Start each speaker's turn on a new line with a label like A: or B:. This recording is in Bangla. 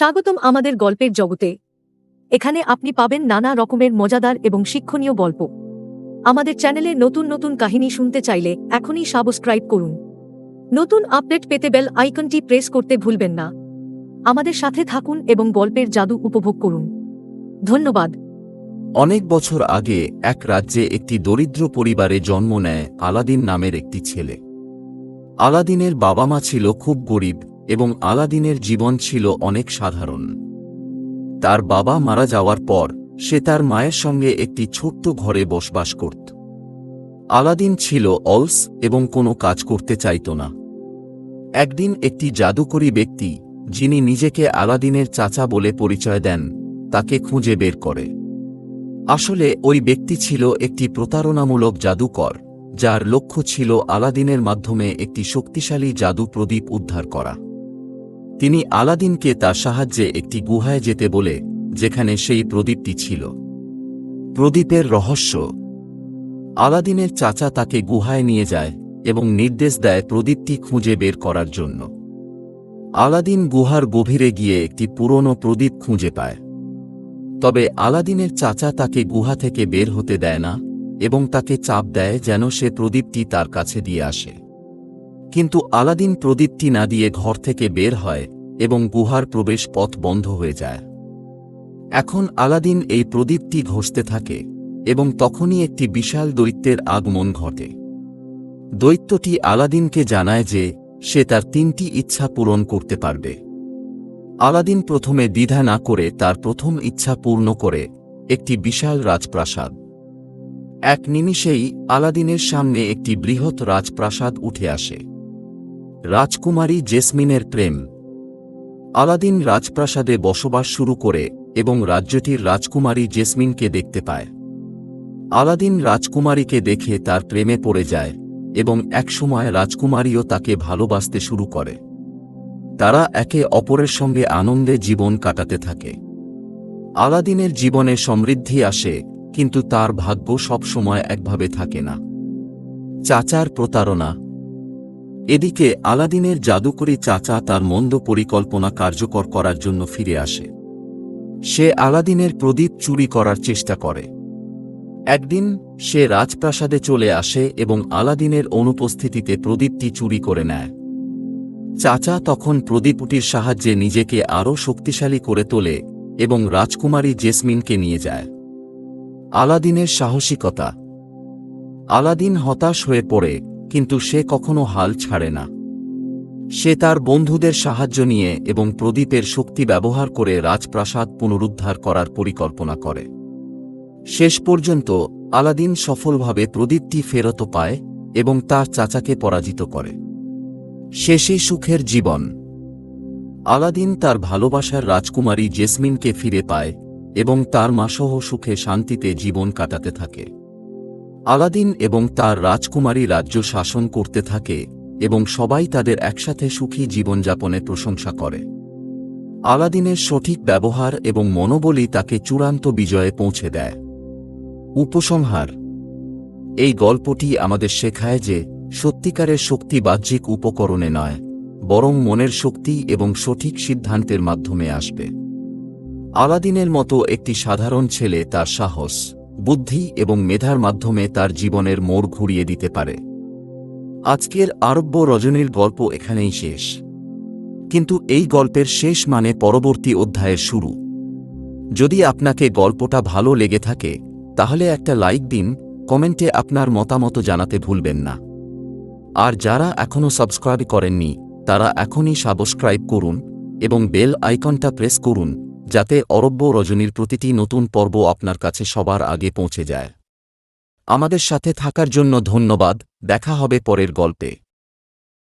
A: স্বাগতম আমাদের গল্পের জগতে। এখানে আপনি পাবেন নানা রকমের মজাদার এবং শিক্ষণীয় গল্প। আমাদের চ্যানেলে নতুন নতুন কাহিনী শুনতে চাইলে এখনই সাবস্ক্রাইব করুন। নতুন আপডেট পেতে বেল আইকনটি প্রেস করতে ভুলবেন না। আমাদের সাথে থাকুন এবং গল্পের জাদু উপভোগ করুন। ধন্যবাদ।
B: অনেক বছর আগে এক রাজ্যে একটি দরিদ্র পরিবারে জন্ম নেয় আলাদিন নামের একটি ছেলে। আলাদিনের বাবা মা ছিল খুব গরিব এবং আলাদিনের জীবন ছিল অনেক সাধারণ। তার বাবা মারা যাওয়ার পর, সে তার মায়ের সঙ্গে একটি ছোট্ট ঘরে বসবাস করত। আলাদিন ছিল অলস এবং কোনো কাজ করতে চাইত না। একদিন একটি জাদুকরী ব্যক্তি, যিনি নিজেকে আলাদিনের চাচা বলে পরিচয় দেন, তাকে খুঁজে বের করে। আসলে, ওই ব্যক্তি ছিল একটি প্রতারণামূলক জাদুকর, যার লক্ষ্য ছিল আলাদিনের মাধ্যমে একটি শক্তিশালী জাদু প্রদীপ উদ্ধার করা। তিনি আলাদিনকে তার সাহায্যে একটি গুহায় যেতে বলে, যেখানে সেই প্রদীপটি ছিল। প্রদীপের রহস্য। আলাদিনের চাচা তাকে গুহায় নিয়ে যায় এবং নির্দেশ দেয় প্রদীপটি খুঁজে বের করার জন্য। আলাদিন গুহার গভীরে গিয়ে একটি পুরনো প্রদীপ খুঁজে পায়। তবে আলাদিনের চাচা তাকে গুহা থেকে বের হতে দেয় না এবং তাকে চাপ দেয় যেন সে প্রদীপটি তার কাছে দিয়ে আসে। কিন্তু আলাদিন প্রদীপটি না দিয়ে ঘর থেকে বের হয় এবং গুহার প্রবেশ পথ বন্ধ হয়ে যায়। এখন আলাদিন এই প্রদীপটি ঘষতে থাকে এবং তখনই একটি বিশাল দৈত্যের আগমন ঘটে। দৈত্যটি আলাদিনকে জানায় যে সে তার তিনটি ইচ্ছা পূরণ করতে পারবে। আলাদিন প্রথমে দ্বিধা না করে তার প্রথম ইচ্ছা পূর্ণ করে একটি বিশাল রাজপ্রাসাদ। এক নিমিষেই আলাদিনের সামনে একটি বৃহৎ রাজপ্রাসাদ উঠে আসে। রাজকুমারী জেসমিনের প্রেম। আলাদিন রাজপ্রাসাদে বসবাস শুরু করে এবং রাজ্যটির রাজকুমারী জেসমিনকে দেখতে পায়। আলাদিন রাজকুমারীকে দেখে তার প্রেমে পড়ে যায় এবং একসময় রাজকুমারীও তাকে ভালোবাসতে শুরু করে। তারা একে অপরের সঙ্গে আনন্দে জীবন কাটাতে থাকে। আলাদিনের জীবনে সমৃদ্ধি আসে, কিন্তু তার ভাগ্য সবসময় একভাবে থাকে না। চাচার প্রতারণা এদিকে আলাদিনের জাদুকরী চাচা তার মন্দ পরিকল্পনা কার্যকর করার জন্য ফিরে আসে। সে আলাদিনের প্রদীপ চুরি করার চেষ্টা করে। একদিন সে রাজপ্রাসাদে চলে আসে এবং আলাদিনের অনুপস্থিতিতে প্রদীপটি চুরি করে নেয়। চাচা তখন প্রদীপটির সাহায্যে নিজেকে আরও শক্তিশালী করে তোলে এবং রাজকুমারী জেসমিনকে নিয়ে যায়। আলাদিনের সাহসিকতা। আলাদিন হতাশ হয়ে পড়ে। কিন্তু সে কখনো হাল ছাড়ে না। সে তার বন্ধুদের সাহায্য নিয়ে এবং প্রদীপের শক্তি ব্যবহার করে রাজপ্রাসাদ পুনরুদ্ধার করার পরিকল্পনা করে। শেষ পর্যন্ত, আলাদিন সফলভাবে প্রদীপটি ফেরত পায় এবং তার চাচাকে পরাজিত করে। শেষে সুখের জীবন। আলাদিন তার ভালোবাসার রাজকুমারী জেসমিনকে ফিরে পায় এবং তার মাসহ সুখে শান্তিতে জীবন কাটাতে থাকে। আলাদিন এবং তার রাজকুমারী রাজ্য শাসন করতে থাকে এবং সবাই তাদের একসাথে সুখী জীবনযাপনে প্রশংসা করে। আলাদিনের সঠিক ব্যবহার এবং মনোবলই তাকে চূড়ান্ত বিজয়ে পৌঁছে দেয়। উপসংহার। এই গল্পটি আমাদের শেখায় যে সত্যিকারের শক্তি বাহ্যিক উপকরণে নয়, বরং মনের শক্তি এবং সঠিক সিদ্ধান্তের মাধ্যমে আসবে। আলাদিনের মতো একটি সাধারণ ছেলে তার সাহস বুদ্ধি এবং মেধার মাধ্যমে তার জীবনের মোড় ঘুরিয়ে দিতে পারে। আজকের আরব্য রজনীর গল্প এখানেই শেষ। কিন্তু এই গল্পের শেষ মানে পরবর্তী অধ্যায়ের শুরু। যদি আপনাকে গল্পটা ভালো লেগে থাকে, তাহলে একটা লাইক দিন, কমেন্টে আপনার মতামত জানাতে ভুলবেন না। আর যারা এখনও সাবস্ক্রাইব করেননি, তারা এখনই সাবস্ক্রাইব করুন এবং বেল আইকনটা প্রেস করুন যাতে অরব্য রজনীর প্রতিটি নতুন পর্ব আপনার কাছে সবার আগে পৌঁছে যায়। আমাদের সাথে থাকার জন্য ধন্যবাদ। দেখা হবে পরের গল্পে।